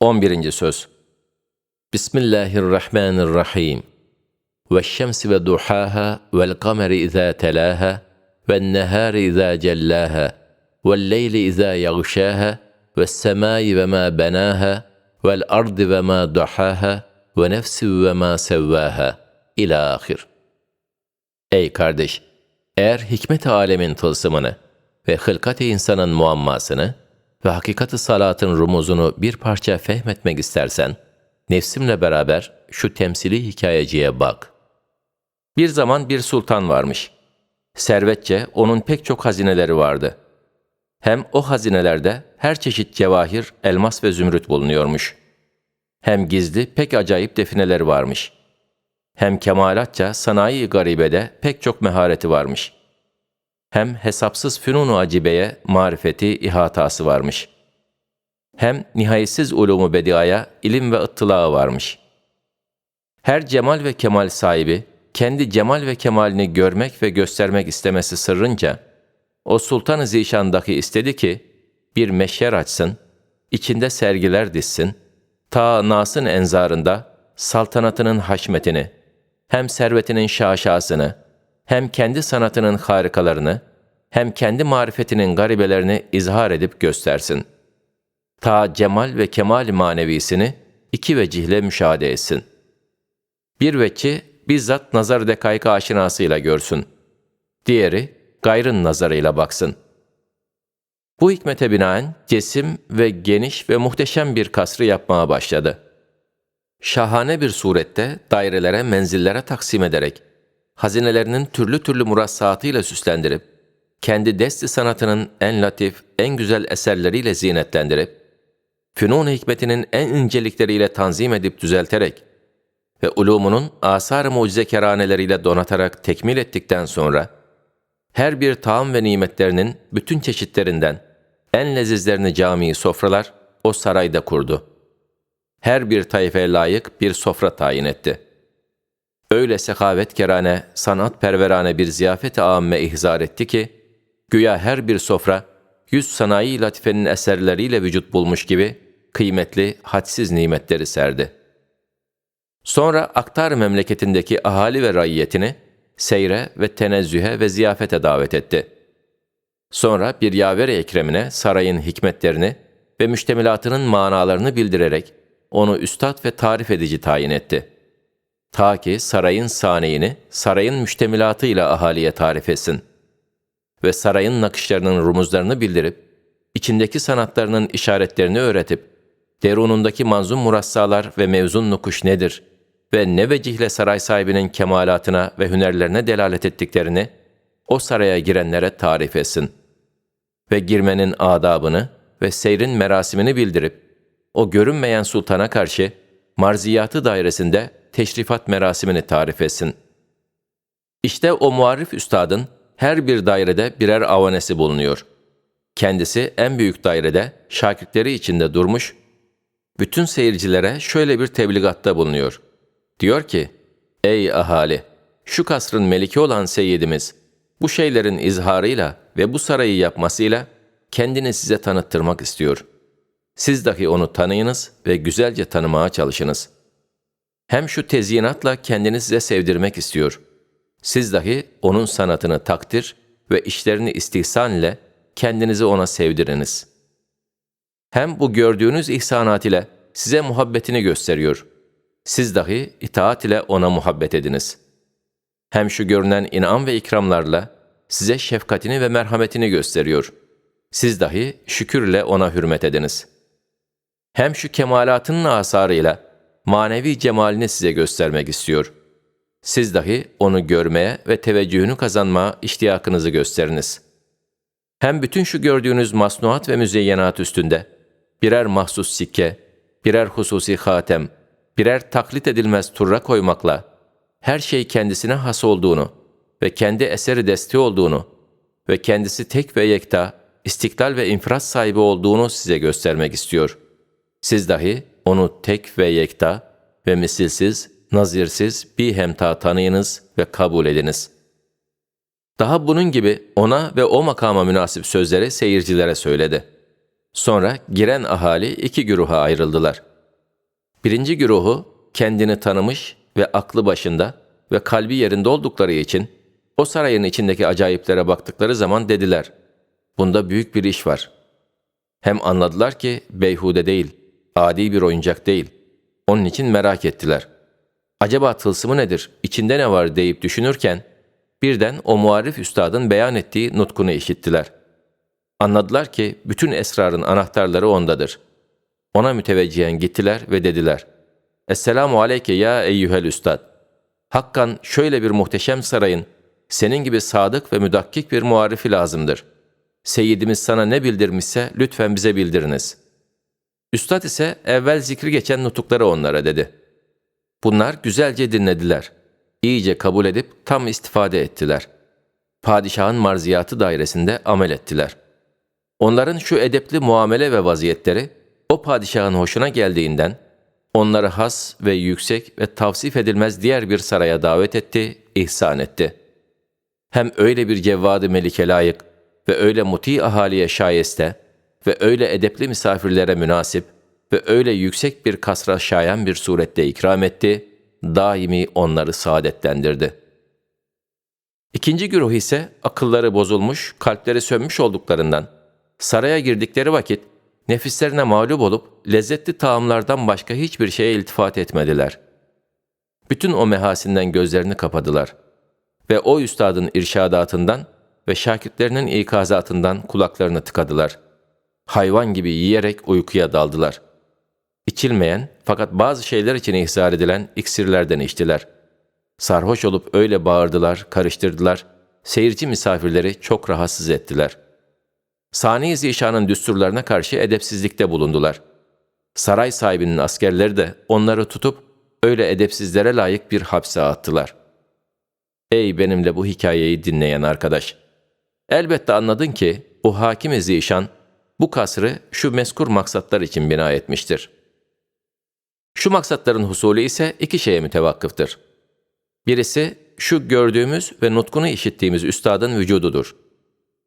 11. Söz Bismillahirrahmanirrahim. والشمس وضحاها والقمر إذا تلاها والنهار إذا جلاها والليل إذا يغشاها والسماء وما بناها والأرض وما ضحاها ونفس وما سواها İlâ ahir. Ey kardeş! Eğer hikmet-i alemin tılsımını ve hılkat-i insanın muammasını ve hakikat-ı salatın rumuzunu bir parça fehmetmek istersen, nefsimle beraber şu temsili hikayeciye bak. Bir zaman bir sultan varmış. Servetçe onun pek çok hazineleri vardı. Hem o hazinelerde her çeşit cevahir, elmas ve zümrüt bulunuyormuş. Hem gizli pek acayip defineleri varmış. Hem kemalatça sanayi garibede pek çok mehareti varmış. Hem hesapsız fünunu acibeye marifeti, ihatası varmış. Hem nihayetsiz ulumu bediaya ilim ve ıttılağı varmış. Her cemal ve kemal sahibi, kendi cemal ve kemalini görmek ve göstermek istemesi sırrınca, o Sultan-ı Zişan'daki istedi ki, bir meşyer açsın, içinde sergiler dizsin, ta Nas'ın enzarında saltanatının haşmetini, hem servetinin şaşasını, hem kendi sanatının harikalarını, hem kendi marifetinin garibelerini izhar edip göstersin. Ta cemal ve kemal manevisini iki vecihle müşahede etsin. Bir vecci bizzat nazar dekayık aşinasıyla görsün. Diğeri gayrın nazarıyla baksın. Bu hikmete binaen cesim ve geniş ve muhteşem bir kasrı yapmaya başladı. Şahane bir surette dairelere, menzillere taksim ederek, hazinelerinin türlü türlü murassatıyla süslendirip, kendi desti sanatının en latif, en güzel eserleriyle zinetlendirip, fünun hikmetinin en incelikleriyle tanzim edip düzelterek ve ulumunun asar-ı mucize keraneleriyle donatarak tekmil ettikten sonra, her bir taam ve nimetlerinin bütün çeşitlerinden en lezizlerini cami sofralar o sarayda kurdu. Her bir tayfaya layık bir sofra tayin etti. Öyle sehavet kerane, sanat perverane bir ziyafet-i âmme ihzar etti ki, güya her bir sofra, yüz sanayi latifenin eserleriyle vücut bulmuş gibi kıymetli, hadsiz nimetleri serdi. Sonra Aktar memleketindeki ahali ve raiyetini seyre ve tenezzühe ve ziyafete davet etti. Sonra bir yaver ekremine sarayın hikmetlerini ve müştemilatının manalarını bildirerek onu üstad ve tarif edici tayin etti. Ta ki sarayın saniyini sarayın müştemilatıyla ahaliye tarif etsin. Ve sarayın nakışlarının rumuzlarını bildirip, içindeki sanatlarının işaretlerini öğretip, derunundaki manzum murassalar ve mevzun nukuş nedir ve ne vecihle saray sahibinin kemalatına ve hünerlerine delalet ettiklerini o saraya girenlere tarif etsin. Ve girmenin adabını ve seyrin merasimini bildirip, o görünmeyen sultana karşı marziyatı dairesinde teşrifat merasimini tarif etsin. İşte o muarif üstadın her bir dairede birer avanesi bulunuyor. Kendisi en büyük dairede şakirtleri içinde durmuş, bütün seyircilere şöyle bir tebligatta bulunuyor. Diyor ki, Ey ahali! Şu kasrın meliki olan seyyidimiz, bu şeylerin izharıyla ve bu sarayı yapmasıyla kendini size tanıttırmak istiyor. Siz dahi onu tanıyınız ve güzelce tanımaya çalışınız. Hem şu tezyinatla kendini size sevdirmek istiyor. Siz dahi onun sanatını takdir ve işlerini istihsan ile kendinizi ona sevdiriniz. Hem bu gördüğünüz ihsanat ile size muhabbetini gösteriyor. Siz dahi itaat ile ona muhabbet ediniz. Hem şu görünen inam ve ikramlarla size şefkatini ve merhametini gösteriyor. Siz dahi şükürle ona hürmet ediniz. Hem şu kemalatının asarıyla manevi cemalini size göstermek istiyor. Siz dahi onu görmeye ve teveccühünü kazanmaya iştiyakınızı gösteriniz. Hem bütün şu gördüğünüz masnuat ve müzeyyenat üstünde birer mahsus sikke, birer hususi hatem, birer taklit edilmez turra koymakla her şey kendisine has olduğunu ve kendi eseri desti olduğunu ve kendisi tek ve yekta, istiklal ve infrat sahibi olduğunu size göstermek istiyor. Siz dahi onu tek ve yekta ve misilsiz, nazirsiz bir hemta tanıyınız ve kabul ediniz. Daha bunun gibi ona ve o makama münasip sözleri seyircilere söyledi. Sonra giren ahali iki güruha ayrıldılar.'' Birinci güruhu kendini tanımış ve aklı başında ve kalbi yerinde oldukları için o sarayın içindeki acayiplere baktıkları zaman dediler, bunda büyük bir iş var. Hem anladılar ki beyhude değil, adi bir oyuncak değil. Onun için merak ettiler. Acaba tılsımı nedir, içinde ne var deyip düşünürken, birden o muarif üstadın beyan ettiği nutkunu işittiler. Anladılar ki bütün esrarın anahtarları ondadır. Ona müteveccihen gittiler ve dediler, Esselamu aleyke ya eyyühel üstad. Hakkan şöyle bir muhteşem sarayın, senin gibi sadık ve müdakkik bir muarifi lazımdır. Seyyidimiz sana ne bildirmişse lütfen bize bildiriniz. Üstad ise evvel zikri geçen nutukları onlara dedi. Bunlar güzelce dinlediler. İyice kabul edip tam istifade ettiler. Padişahın marziyatı dairesinde amel ettiler. Onların şu edepli muamele ve vaziyetleri o padişahın hoşuna geldiğinden onları has ve yüksek ve tavsif edilmez diğer bir saraya davet etti, ihsan etti. Hem öyle bir cevvadı melike layık ve öyle muti ahaliye şayeste ve öyle edepli misafirlere münasip ve öyle yüksek bir kasra şayan bir surette ikram etti, daimi onları saadetlendirdi. İkinci güruh ise akılları bozulmuş, kalpleri sönmüş olduklarından, saraya girdikleri vakit nefislerine mağlup olup lezzetli taamlardan başka hiçbir şeye iltifat etmediler. Bütün o mehasinden gözlerini kapadılar ve o üstadın irşadatından ve şakirtlerinin ikazatından kulaklarını tıkadılar. Hayvan gibi yiyerek uykuya daldılar. İçilmeyen fakat bazı şeyler için ihzar edilen iksirlerden içtiler. Sarhoş olup öyle bağırdılar, karıştırdılar, seyirci misafirleri çok rahatsız ettiler.'' Sani Zişan'ın düsturlarına karşı edepsizlikte bulundular. Saray sahibinin askerleri de onları tutup öyle edepsizlere layık bir hapse attılar. Ey benimle bu hikayeyi dinleyen arkadaş! Elbette anladın ki o hakim Zişan bu kasrı şu meskur maksatlar için bina etmiştir. Şu maksatların husulü ise iki şeye mütevakkıftır. Birisi şu gördüğümüz ve nutkunu işittiğimiz üstadın vücududur.''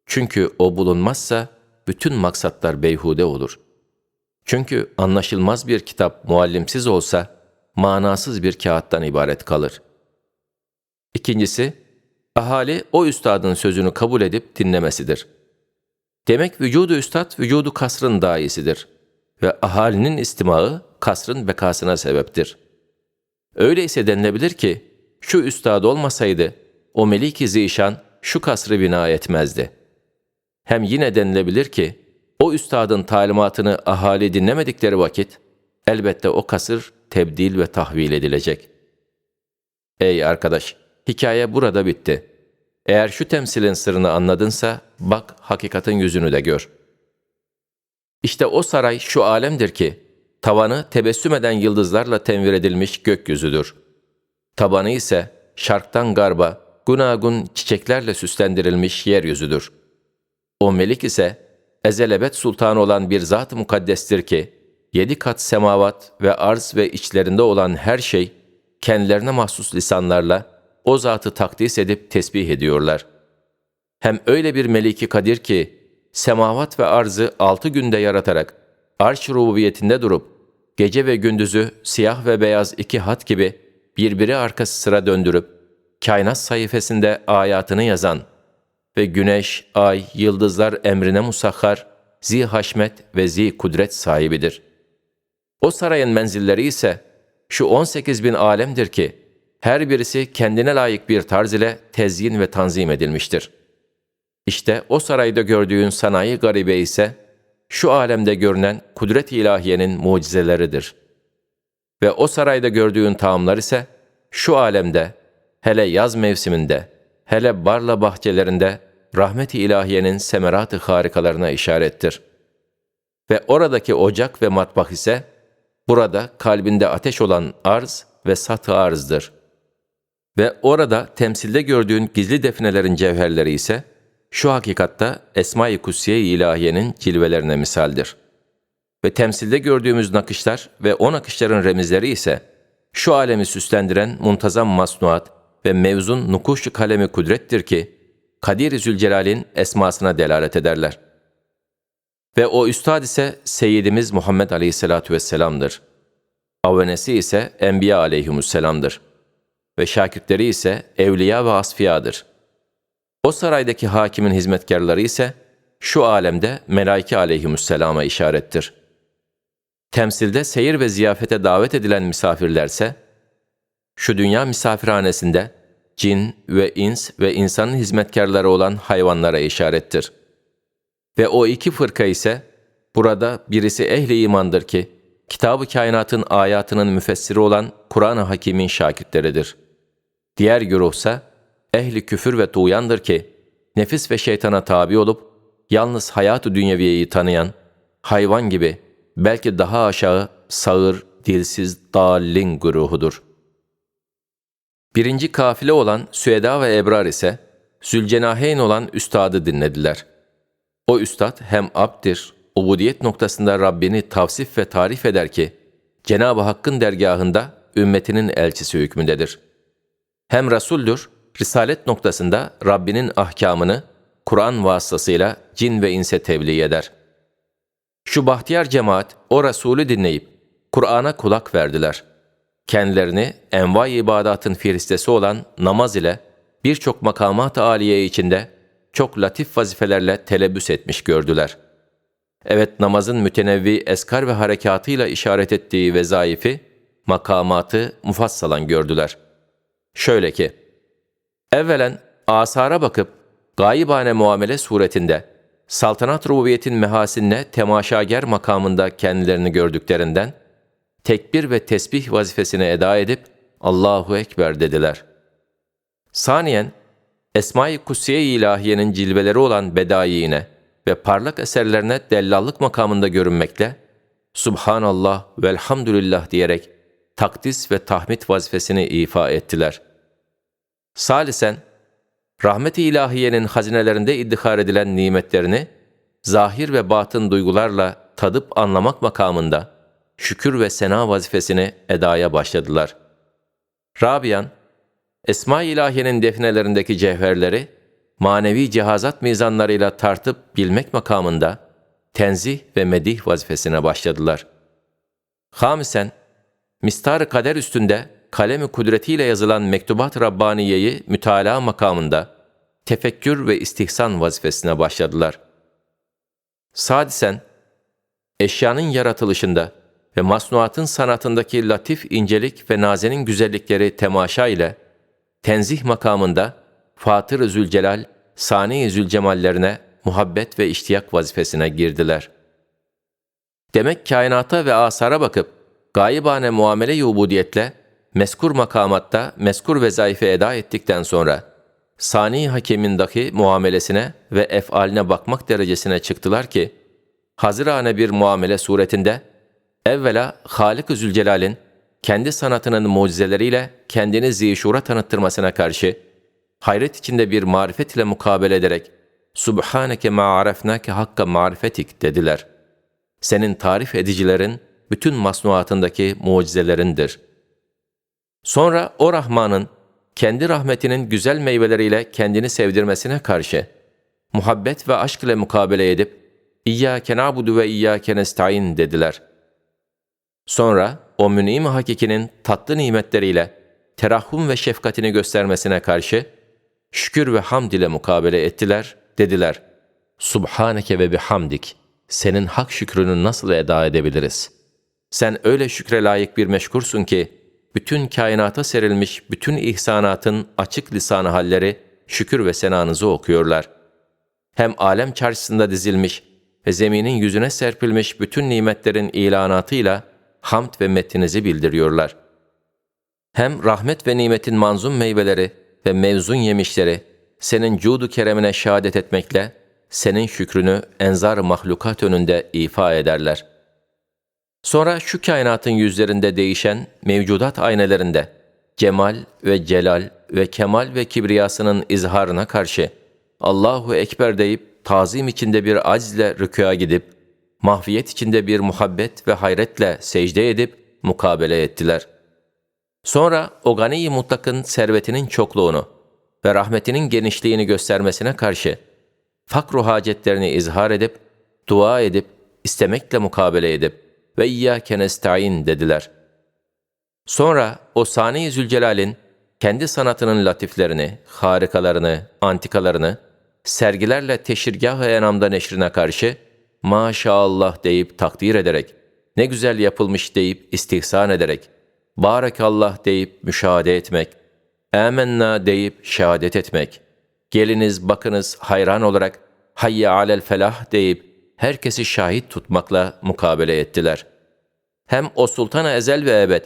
Çünkü o bulunmazsa bütün maksatlar beyhude olur. Çünkü anlaşılmaz bir kitap muallimsiz olsa manasız bir kağıttan ibaret kalır. İkincisi, ahali o üstadın sözünü kabul edip dinlemesidir. Demek vücudu üstad vücudu kasrın daisidir ve ahalinin istimağı kasrın bekasına sebeptir. Öyleyse denilebilir ki, şu üstad olmasaydı, o melik-i zişan şu kasrı bina etmezdi.'' Hem yine denilebilir ki, o üstadın talimatını ahali dinlemedikleri vakit, elbette o kasır tebdil ve tahvil edilecek. Ey arkadaş, hikaye burada bitti. Eğer şu temsilin sırrını anladınsa, bak hakikatin yüzünü de gör. İşte o saray şu alemdir ki, tavanı tebessüm eden yıldızlarla tenvir edilmiş gökyüzüdür. Tabanı ise şarktan garba, gunagun çiçeklerle süslendirilmiş yeryüzüdür.'' O melik ise ezelebet sultanı olan bir zat-ı mukaddestir ki, yedi kat semavat ve arz ve içlerinde olan her şey, kendilerine mahsus lisanlarla o zatı takdis edip tesbih ediyorlar. Hem öyle bir meliki kadir ki, semavat ve arzı altı günde yaratarak, arş rububiyetinde durup, gece ve gündüzü siyah ve beyaz iki hat gibi birbiri arkası sıra döndürüp, kainat sayfasında ayatını yazan, ve güneş, ay, yıldızlar emrine musahhar, zi haşmet ve zi kudret sahibidir. O sarayın menzilleri ise şu 18 bin alemdir ki, her birisi kendine layık bir tarz ile tezyin ve tanzim edilmiştir. İşte o sarayda gördüğün sanayi garibe ise, şu alemde görünen kudret ilahiyenin mucizeleridir. Ve o sarayda gördüğün taamlar ise, şu alemde, hele yaz mevsiminde, hele barla bahçelerinde rahmet-i ilahiyenin semerat-ı harikalarına işarettir. Ve oradaki ocak ve matbah ise, burada kalbinde ateş olan arz ve sat-ı arzdır. Ve orada temsilde gördüğün gizli defnelerin cevherleri ise, şu hakikatta Esma-i Kutsiye-i ilahiyenin cilvelerine misaldir. Ve temsilde gördüğümüz nakışlar ve o nakışların remizleri ise, şu alemi süslendiren muntazam masnuat ve mevzun nukuşu kalemi kudrettir ki, Kadir-i Zülcelal'in esmasına delalet ederler. Ve o üstad ise Seyyidimiz Muhammed Aleyhisselatü Vesselam'dır. Avenesi ise Enbiya aleyhimusselamdır. Ve şakirtleri ise evliya ve asfiyadır. O saraydaki hakimin hizmetkarları ise şu alemde melaike aleyhimusselama işarettir. Temsilde seyir ve ziyafete davet edilen misafirlerse, şu dünya misafirhanesinde cin ve ins ve insanın hizmetkarları olan hayvanlara işarettir. Ve o iki fırka ise, burada birisi ehli imandır ki, kitab-ı kainatın ayatının müfessiri olan Kur'an-ı Hakim'in şakitleridir. Diğer güruhsa, ehli küfür ve tuğyandır ki, nefis ve şeytana tabi olup, yalnız hayat-ı dünyeviyeyi tanıyan, hayvan gibi, belki daha aşağı, sağır, dilsiz, dallin güruhudur. Birinci kafile olan Süeda ve Ebrar ise, Zülcenaheyn olan üstadı dinlediler. O üstad hem abdir, ubudiyet noktasında Rabbini tavsif ve tarif eder ki, Cenab-ı Hakk'ın dergahında ümmetinin elçisi hükmündedir. Hem Resul'dür, Risalet noktasında Rabbinin ahkamını Kur'an vasıtasıyla cin ve inse tebliğ eder. Şu bahtiyar cemaat o Resulü dinleyip Kur'an'a kulak verdiler. Kendilerini envai ibadatın firistesi olan namaz ile birçok makamat-ı aliye içinde çok latif vazifelerle telebbüs etmiş gördüler. Evet namazın mütenevvi eskar ve harekatıyla işaret ettiği vezaifi, makamatı mufassalan gördüler. Şöyle ki, evvelen asara bakıp gayibane muamele suretinde saltanat rububiyetin mehasinne temaşager makamında kendilerini gördüklerinden tekbir ve tesbih vazifesini eda edip Allahu Ekber dediler. Saniyen, Esma-i Kutsiye ilahiyenin cilveleri olan bedayine ve parlak eserlerine dellallık makamında görünmekle, Subhanallah ve Elhamdülillah diyerek takdis ve tahmid vazifesini ifa ettiler. Salisen, rahmet-i ilahiyenin hazinelerinde iddihar edilen nimetlerini, zahir ve batın duygularla tadıp anlamak makamında, şükür ve sena vazifesini edaya başladılar. Rabian, Esma-i İlahiye'nin defnelerindeki cevherleri, manevi cihazat mizanlarıyla tartıp bilmek makamında, tenzih ve medih vazifesine başladılar. Hamisen, mistar kader üstünde kalemi kudretiyle yazılan mektubat Rabbaniye'yi mütalaa makamında, tefekkür ve istihsan vazifesine başladılar. Sadisen, eşyanın yaratılışında, ve masnuatın sanatındaki latif incelik ve nazenin güzellikleri temaşa ile tenzih makamında Fatır-ı Zülcelal, Sani-i Zülcemallerine muhabbet ve iştiyak vazifesine girdiler. Demek kainata ve asara bakıp gayibane muamele-i ubudiyetle meskur makamatta meskur vezaife eda ettikten sonra Sani Hakem'indeki muamelesine ve efaline bakmak derecesine çıktılar ki, hazirane bir muamele suretinde Evvela Halik-ı Zülcelal'in kendi sanatının mucizeleriyle kendini zişura tanıttırmasına karşı hayret içinde bir marifet ile mukabele ederek Subhaneke ma arefnake hakka marifetik dediler. Senin tarif edicilerin bütün masnuatındaki mucizelerindir. Sonra o Rahman'ın kendi rahmetinin güzel meyveleriyle kendini sevdirmesine karşı muhabbet ve aşk ile mukabele edip İyyâke na'budu ve iyyâke nestaîn dediler.'' Sonra o münim hakikinin tatlı nimetleriyle terahhum ve şefkatini göstermesine karşı şükür ve hamd ile mukabele ettiler, dediler. Subhaneke ve bihamdik, senin hak şükrünü nasıl eda edebiliriz? Sen öyle şükre layık bir meşkursun ki, bütün kainata serilmiş bütün ihsanatın açık lisanı halleri şükür ve senanızı okuyorlar. Hem alem çarşısında dizilmiş ve zeminin yüzüne serpilmiş bütün nimetlerin ilanatıyla, hamd ve metinizi bildiriyorlar. Hem rahmet ve nimetin manzum meyveleri ve mevzun yemişleri senin cudu keremine şehadet etmekle senin şükrünü enzar mahlukat önünde ifa ederler. Sonra şu kainatın yüzlerinde değişen mevcudat aynelerinde cemal ve celal ve kemal ve kibriyasının izharına karşı Allahu Ekber deyip tazim içinde bir acizle rükûa gidip mahviyet içinde bir muhabbet ve hayretle secde edip mukabele ettiler. Sonra o gani mutlakın servetinin çokluğunu ve rahmetinin genişliğini göstermesine karşı fakru hacetlerini izhar edip, dua edip, istemekle mukabele edip ve iyyâke nesta'in dediler. Sonra o Sani Zülcelal'in kendi sanatının latiflerini, harikalarını, antikalarını sergilerle teşirgah-ı enamda neşrine karşı maşallah deyip takdir ederek, ne güzel yapılmış deyip istihsan ederek, barekallah deyip müşahede etmek, amenna deyip şehadet etmek, geliniz bakınız hayran olarak hayye alel felah deyip herkesi şahit tutmakla mukabele ettiler. Hem o sultana ezel ve ebed,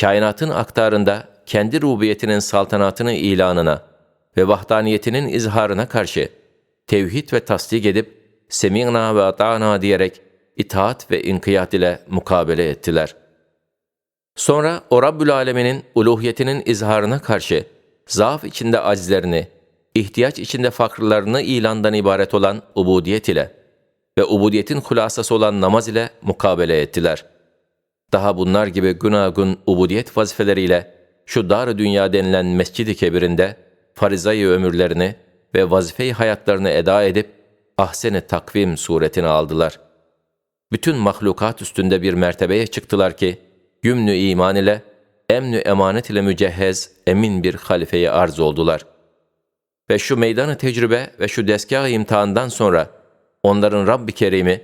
kainatın aktarında kendi rubiyetinin saltanatını ilanına ve vahdaniyetinin izharına karşı tevhid ve tasdik edip semina ve ata'na diyerek itaat ve inkiyat ile mukabele ettiler. Sonra o Rabbül Alemin'in uluhiyetinin izharına karşı zaaf içinde acizlerini, ihtiyaç içinde fakrlarını ilandan ibaret olan ubudiyet ile ve ubudiyetin hulasası olan namaz ile mukabele ettiler. Daha bunlar gibi günagun ubudiyet vazifeleriyle şu dar dünya denilen mescid-i kebirinde farizayı ömürlerini ve vazife hayatlarını eda edip ahsen-i takvim suretini aldılar. Bütün mahlukat üstünde bir mertebeye çıktılar ki, gümnü iman ile, emnü emanet ile mücehhez, emin bir halifeye arz oldular. Ve şu meydanı tecrübe ve şu deskâh imtihandan sonra, onların Rabbi Kerim'i,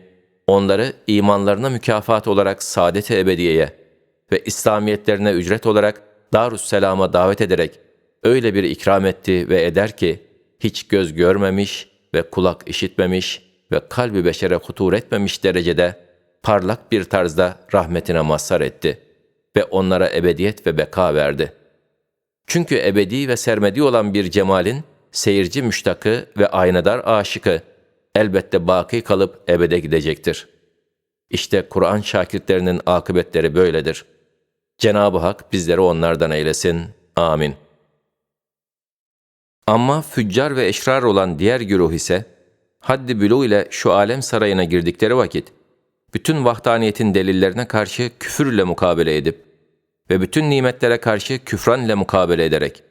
onları imanlarına mükafat olarak saadet-i ebediyeye ve İslamiyetlerine ücret olarak Darüsselam'a davet ederek öyle bir ikram etti ve eder ki, hiç göz görmemiş ve kulak işitmemiş ve kalbi beşere hutur etmemiş derecede parlak bir tarzda rahmetine mazhar etti ve onlara ebediyet ve beka verdi. Çünkü ebedi ve sermedi olan bir cemalin seyirci müştakı ve aynadar aşıkı elbette baki kalıp ebede gidecektir. İşte Kur'an şakirtlerinin akıbetleri böyledir. Cenab-ı Hak bizleri onlardan eylesin. Amin. Ama füccar ve eşrar olan diğer güruh ise, haddi bülu ile şu alem sarayına girdikleri vakit, bütün vahdaniyetin delillerine karşı küfürle mukabele edip ve bütün nimetlere karşı küfran ile mukabele ederek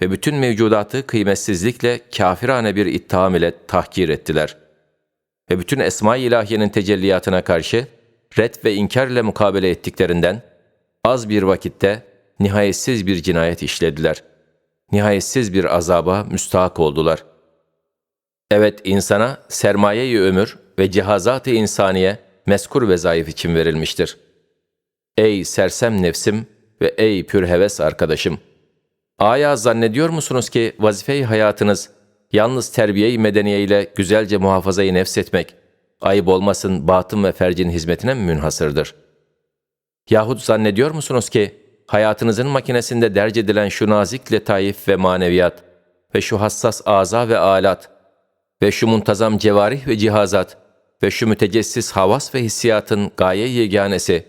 ve bütün mevcudatı kıymetsizlikle kafirane bir ittiham ile tahkir ettiler. Ve bütün esma-i ilahiyenin tecelliyatına karşı red ve inkar ile mukabele ettiklerinden az bir vakitte nihayetsiz bir cinayet işlediler. Nihayetsiz bir azaba müstahak oldular. Evet insana sermaye-i ömür ve cihazat-ı insaniye meskur ve zayıf için verilmiştir. Ey sersem nefsim ve ey pür heves arkadaşım! Aya zannediyor musunuz ki vazife-i hayatınız yalnız terbiye-i medeniye ile güzelce muhafazayı nefs etmek, ayıp olmasın batın ve fercin hizmetine mi münhasırdır? Yahut zannediyor musunuz ki hayatınızın makinesinde derc edilen şu nazik letaif ve maneviyat ve şu hassas aza ve alat ve şu muntazam cevarih ve cihazat ve şu mütecessis havas ve hissiyatın gaye yeganesi,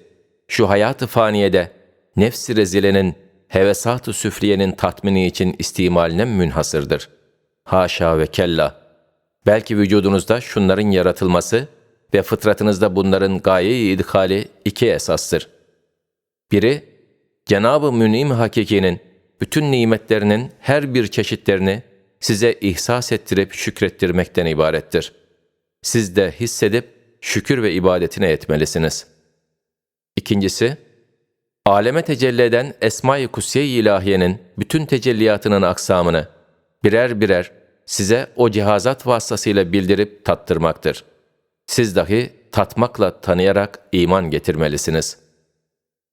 şu hayatı faniyede, nefsi rezilenin, hevesat-ı süfriyenin tatmini için istimaline münhasırdır. Haşa ve kella. Belki vücudunuzda şunların yaratılması ve fıtratınızda bunların gaye-i idhali iki esastır. Biri, Cenab-ı Münim Hakiki'nin bütün nimetlerinin her bir çeşitlerini size ihsas ettirip şükrettirmekten ibarettir. Siz de hissedip şükür ve ibadetine etmelisiniz. İkincisi, aleme tecelli eden Esma-i Kusiye-i İlahiye'nin bütün tecelliyatının aksamını birer birer size o cihazat vasıtasıyla bildirip tattırmaktır. Siz dahi tatmakla tanıyarak iman getirmelisiniz.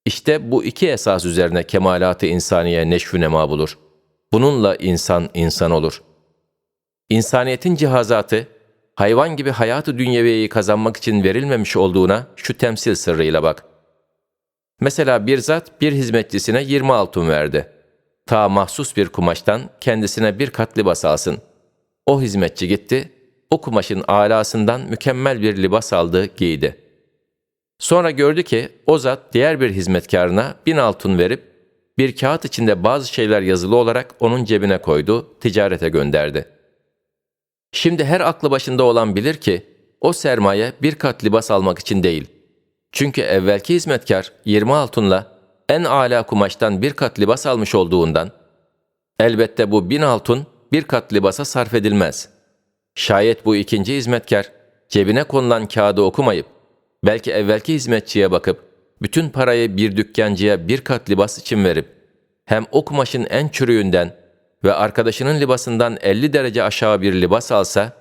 İşte bu iki esas üzerine kemalat-ı insaniye neşvü nema bulur. Bununla insan insan olur. İnsaniyetin cihazatı, hayvan gibi hayatı dünyeviyeyi kazanmak için verilmemiş olduğuna şu temsil sırrıyla bak. Mesela bir zat bir hizmetçisine 20 altın verdi. Ta mahsus bir kumaştan kendisine bir kat libas alsın. O hizmetçi gitti, o kumaşın alasından mükemmel bir libas aldı, giydi. Sonra gördü ki o zat diğer bir hizmetkarına bin altın verip bir kağıt içinde bazı şeyler yazılı olarak onun cebine koydu, ticarete gönderdi. Şimdi her aklı başında olan bilir ki o sermaye bir kat libas almak için değil. Çünkü evvelki hizmetkar 20 altınla en âlâ kumaştan bir kat libas almış olduğundan, elbette bu bin altın bir kat libasa sarf edilmez. Şayet bu ikinci hizmetkar cebine konulan kağıdı okumayıp, belki evvelki hizmetçiye bakıp, bütün parayı bir dükkancıya bir kat libas için verip, hem o kumaşın en çürüğünden ve arkadaşının libasından 50 derece aşağı bir libas alsa,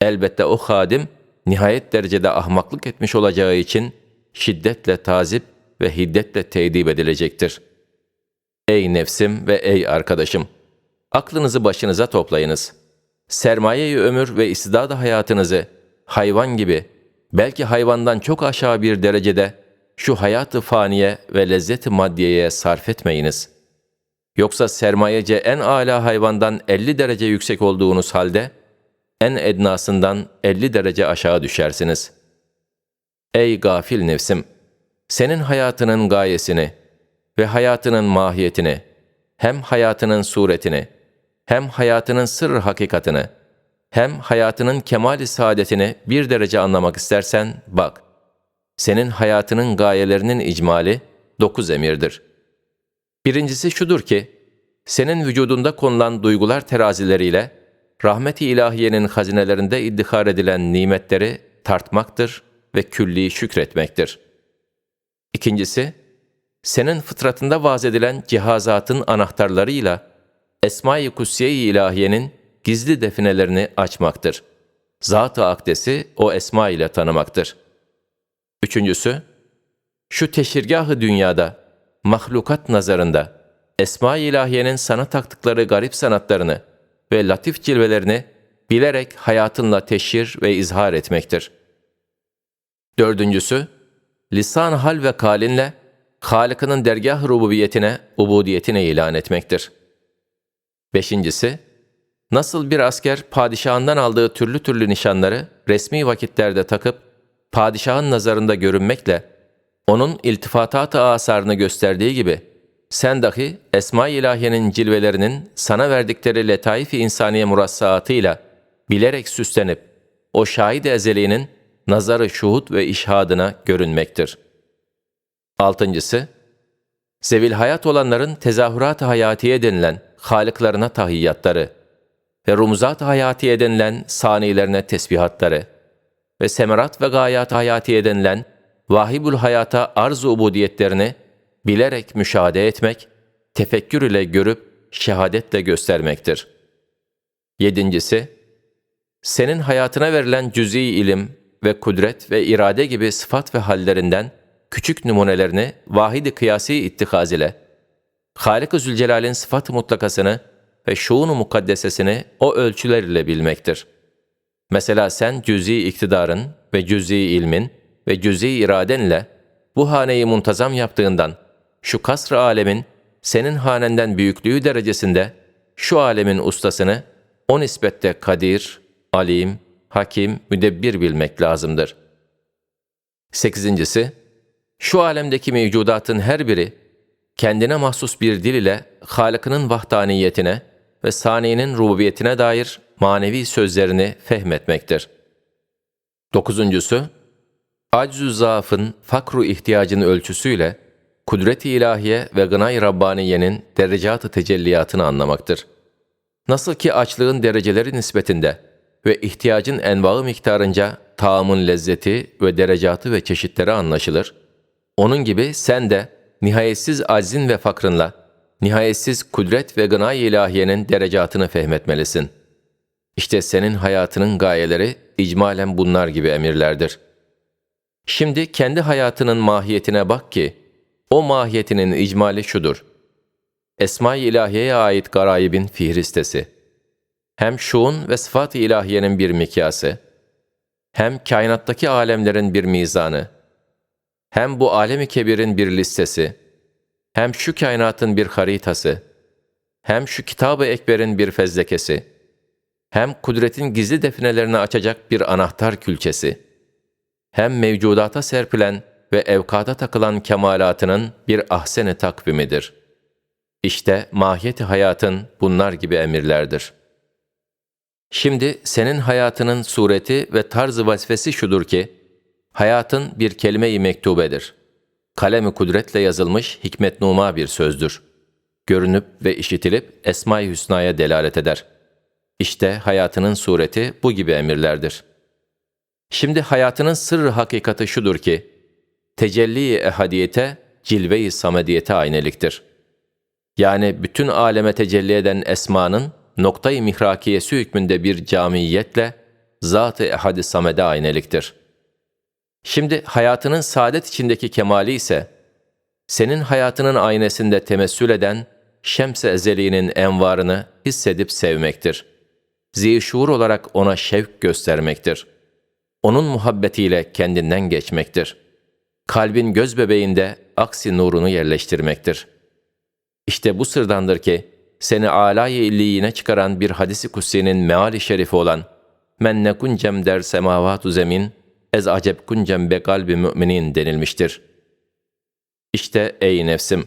elbette o hadim nihayet derecede ahmaklık etmiş olacağı için şiddetle tazip ve hiddetle tedip edilecektir. Ey nefsim ve ey arkadaşım! Aklınızı başınıza toplayınız. Sermayeyi ömür ve istidad hayatınızı hayvan gibi, belki hayvandan çok aşağı bir derecede şu hayatı faniye ve lezzeti maddiyeye sarf etmeyiniz. Yoksa sermayece en âlâ hayvandan 50 derece yüksek olduğunuz halde, en ednasından 50 derece aşağı düşersiniz. Ey gafil nefsim! Senin hayatının gayesini ve hayatının mahiyetini, hem hayatının suretini, hem hayatının sır hakikatini, hem hayatının kemali saadetini bir derece anlamak istersen bak. Senin hayatının gayelerinin icmali dokuz emirdir. Birincisi şudur ki, senin vücudunda konulan duygular terazileriyle rahmet-i ilahiyenin hazinelerinde iddihar edilen nimetleri tartmaktır ve külli şükretmektir. İkincisi, senin fıtratında vaz edilen cihazatın anahtarlarıyla Esma-i Kutsiye-i İlahiye'nin gizli definelerini açmaktır. Zat-ı akdesi o esma ile tanımaktır. Üçüncüsü, şu teşirgahı dünyada, mahlukat nazarında, Esma-i İlahiye'nin sana taktıkları garip sanatlarını ve latif cilvelerini bilerek hayatınla teşhir ve izhar etmektir. Dördüncüsü, lisan hal ve kalinle Halık'ının dergah rububiyetine, ubudiyetine ilan etmektir. Beşincisi, nasıl bir asker padişahından aldığı türlü türlü nişanları resmi vakitlerde takıp padişahın nazarında görünmekle onun iltifatat-ı asarını gösterdiği gibi sen dahi Esma-i İlahiye'nin cilvelerinin sana verdikleri letaif-i insaniye murassaatıyla bilerek süslenip o şahit ezeliğinin nazarı şuhut ve işhadına görünmektir. Altıncısı, zevil hayat olanların tezahürat-ı hayatiye denilen halıklarına tahiyyatları ve rumuzat-ı hayatiye denilen sanilerine tesbihatları ve semerat ve gayat hayatiye denilen vahibul hayata arz-ı ubudiyetlerini bilerek müşahede etmek, tefekkür ile görüp şehadetle göstermektir. Yedincisi, senin hayatına verilen cüz'i ilim ve kudret ve irade gibi sıfat ve hallerinden küçük numunelerini vahidi kıyasi ittikaz ile, Halik-ı Zülcelal'in sıfat mutlakasını ve şuun-u mukaddesesini o ölçüler ile bilmektir. Mesela sen cüz'i iktidarın ve cüz'i ilmin ve cüz'i iraden ile bu haneyi muntazam yaptığından, şu kasr-ı alemin senin hanenden büyüklüğü derecesinde şu alemin ustasını o nispette kadir, alim, hakim, müdebbir bilmek lazımdır. Sekizincisi, şu alemdeki mevcudatın her biri kendine mahsus bir dil ile Halık'ının vahdaniyetine ve saniyenin rububiyetine dair manevi sözlerini fehmetmektir. Dokuzuncusu, acz-ü zaafın fakru ihtiyacının ölçüsüyle kudret-i ilahiye ve gınay Rabbaniye'nin derecat-ı tecelliyatını anlamaktır. Nasıl ki açlığın dereceleri nispetinde ve ihtiyacın envaı miktarınca taamın lezzeti ve derecatı ve çeşitleri anlaşılır, onun gibi sen de nihayetsiz aczin ve fakrınla, nihayetsiz kudret ve gınay ilahiyenin derecatını fehmetmelisin. İşte senin hayatının gayeleri icmalen bunlar gibi emirlerdir. Şimdi kendi hayatının mahiyetine bak ki, o mahiyetinin icmali şudur. Esma-i İlahiye'ye ait garayibin fihristesi. Hem şuun ve sıfat-ı ilahiyenin bir mikyası, hem kainattaki alemlerin bir mizanı, hem bu alemi kebirin bir listesi, hem şu kainatın bir haritası, hem şu kitab-ı ekberin bir fezlekesi, hem kudretin gizli definelerini açacak bir anahtar külçesi, hem mevcudata serpilen ve evkada takılan kemalatının bir ahsene takvimidir. İşte mahiyeti hayatın bunlar gibi emirlerdir. Şimdi senin hayatının sureti ve tarzı vazifesi şudur ki, hayatın bir kelime-i mektubedir. Kalemi kudretle yazılmış hikmet numa bir sözdür. Görünüp ve işitilip Esma-i Hüsna'ya delalet eder. İşte hayatının sureti bu gibi emirlerdir. Şimdi hayatının sırrı hakikati şudur ki, tecelli-i ehadiyete, cilve-i samediyete ayneliktir. Yani bütün aleme tecelli eden esmanın noktayı mihrakiyesi hükmünde bir camiyetle zat-ı ehad-i samede ayneliktir. Şimdi hayatının saadet içindeki kemali ise, senin hayatının aynesinde temessül eden şems-i ezeliğinin envarını hissedip sevmektir. Zişur olarak ona şevk göstermektir. Onun muhabbetiyle kendinden geçmektir. Kalbin göz bebeğinde aksi nurunu yerleştirmektir. İşte bu sırdandır ki, seni âlâ-i illiyine çıkaran bir hadisi kutsi'nin meali şerifi olan men nekuncem der semavatu zemin ez acep kuncem be kalbi müminin denilmiştir. İşte ey nefsim,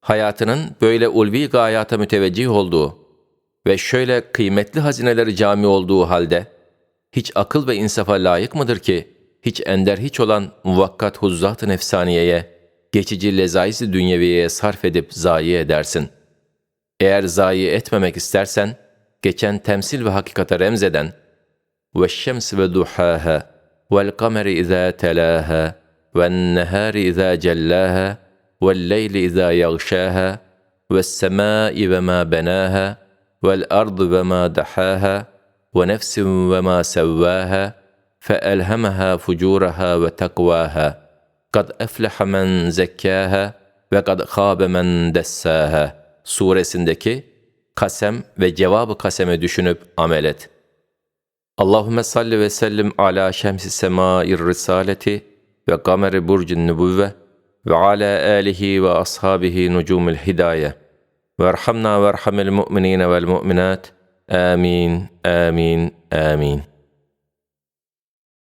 hayatının böyle ulvi gayata müteveccih olduğu ve şöyle kıymetli hazineleri cami olduğu halde, hiç akıl ve insafa layık mıdır ki, hiç ender hiç olan muvakkat huzzat-ı nefsaniyeye, geçici lezaiz-i dünyeviyeye sarf edip zayi edersin. Eğer zayi etmemek istersen, geçen temsil ve hakikata remzeden ve şems ve duhaha ve kameri izâ telâha ve nehâri izâ cellâha ve leyli izâ yagşâha ve semâi ve mâ benâha ve ardı ve mâ dahâha ve nefsin ve mâ sevvâha فألهمها فجورها وتقواها قد أفلح من زكاها وقد خاب من دساها suresindeki kasem ve cevabı kaseme düşünüp amel et. Allahümme salli ve sellim ala şemsi semâir risaleti ve kameri burcun nübüvve ve ala alihi ve ashabihi nucumul hidaye ve erhamna ve erhamel mu'minine vel mu'minat. Amin amin amin